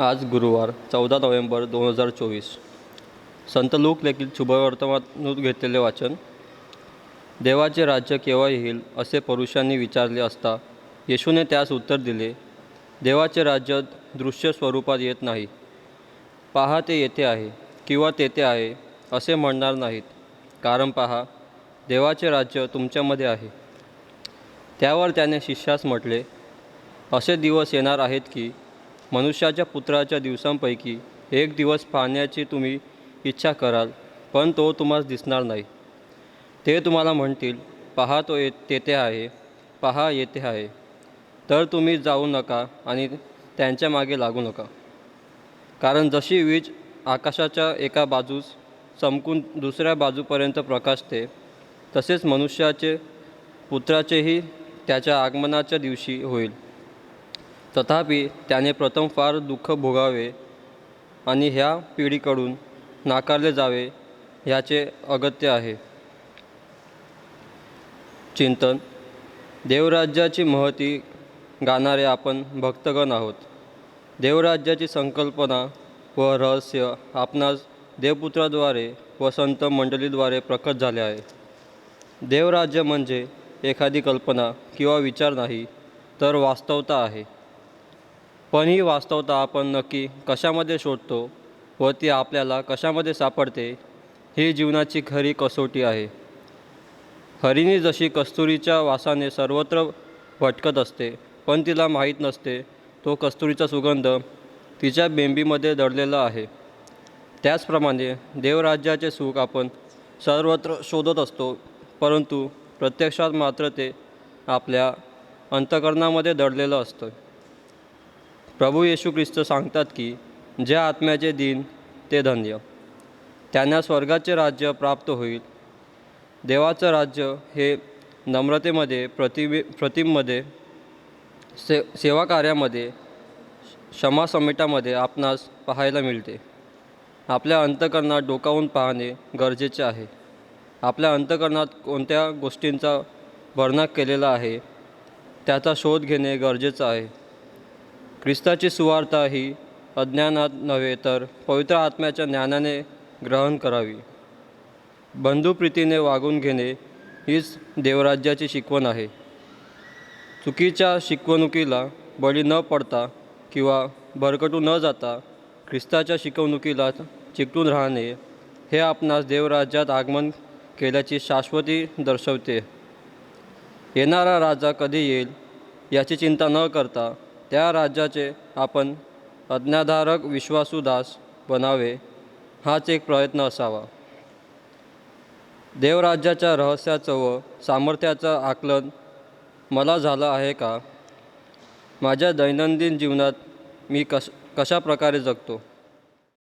आज गुरुवार चौदा नोव्हेंबर दोन हजार चोवीस. संत लूक देखील शुभवर्तमानात घेतलेले वाचन देवाचे राज्य केव्हा येईल असे पुरुषांनी विचारले असता येशूने त्यास उत्तर दिले देवाचे राज्य दृश्य स्वरूपात येत नाही. पहा ते येथे आहे किंवा तेथे आहे असे म्हणणार नाहीत. कारण पहा देवाचे राज्य तुमच्यामध्ये आहे. त्यावर त्याने शिष्यास म्हटले असे दिवस येणार आहेत की मनुष्याच्या पुत्राच्या दिवसांपैकी एक दिवस पाहण्याची तुम्ही इच्छा कराल पण तो तुम्हाला दिसणार नाही. ते तुम्हाला म्हणतील पहा तो ये तेथे आहे पहा येथे आहे. तर तुम्ही जाऊ नका आणि त्यांच्या मागे लागू नका. कारण जशी वीज आकाशाच्या एका बाजूस चमकून दुसऱ्या बाजूपर्यंत प्रकाशते तसेच मनुष्याचे पुत्राचेही त्याच्या आगमनाच्या दिवशी होईल. तथापि त्याने प्रथम फार दुःख भोगावे आणि ह्या पिढीकडून नाकारले जावे ह्याचे अगत्य आहे. चिंतन. देवराज्याची महती गाणारे आपण भक्तगण आहोत. देवराज्याची संकल्पना व रहस्य आपणास देवपुत्राद्वारे व संत मंडळीद्वारे प्रकट झाले आहे. देवराज्य म्हणजे एखादी कल्पना किंवा विचार नाही तर वास्तवता आहे. पण ही वास्तवता आपण नक्की कशामध्ये शोधतो व ती आपल्याला कशामध्ये सापडते ही जीवनाची खरी कसोटी आहे. हरिणी जशी कस्तुरीच्या वासाने सर्वत्र भटकत असते पण तिला माहीत नसते तो कस्तुरीचा सुगंध तिच्या बेंबीमध्ये दडलेला आहे. त्याचप्रमाणे देवराज्याचे सुख आपण सर्वत्र शोधत असतो परंतु प्रत्यक्षात मात्र ते आपल्या अंतकरणामध्ये दडलेलं असतं. प्रभू येशू ख्रिस्त सांगतात की ज्या आत्म्याचे दिन ते धन्य. त्यांना स्वर्गाचे राज्य प्राप्त होईल. देवाचं राज्य हे नम्रतेमध्ये प्रतिबि प्रतिममध्ये से सेवा कार्यामध्ये क्षमा समेटामध्ये आपणास पाहायला मिळते. आपल्या अंतकरणात डोकावून पाहणे गरजेचे आहे. आपल्या अंतकरणात कोणत्या गोष्टींचा भरणा केलेला आहे त्याचा शोध घेणे गरजेचं आहे. ख्रिस्ताची सुवार्ता ही अज्ञानात नव्हे तर पवित्र आत्म्याच्या ज्ञानाने ग्रहण करावी. बंधुप्रीतीने वागून घेणे हीच देवराज्याची शिकवण आहे. चुकीच्या शिकवणुकीला बळी न पडता किंवा भरकटू न जाता ख्रिस्ताच्या शिकवणुकीला चिकटून राहणे हे आपणास देवराज्यात आगमन केल्याची शाश्वती दर्शवते. येणारा राजा कधी येईल याची चिंता न करता त्या राज्याचे आपण अज्ञाधारक विश्वासू दास बनावे हाच एक प्रयत्न असावा. देवराज्याच्या रहस्याचं व सामर्थ्याचं आकलन मला झालं आहे का? माझ्या दैनंदिन जीवनात मी कश कशा प्रकारे जगतो?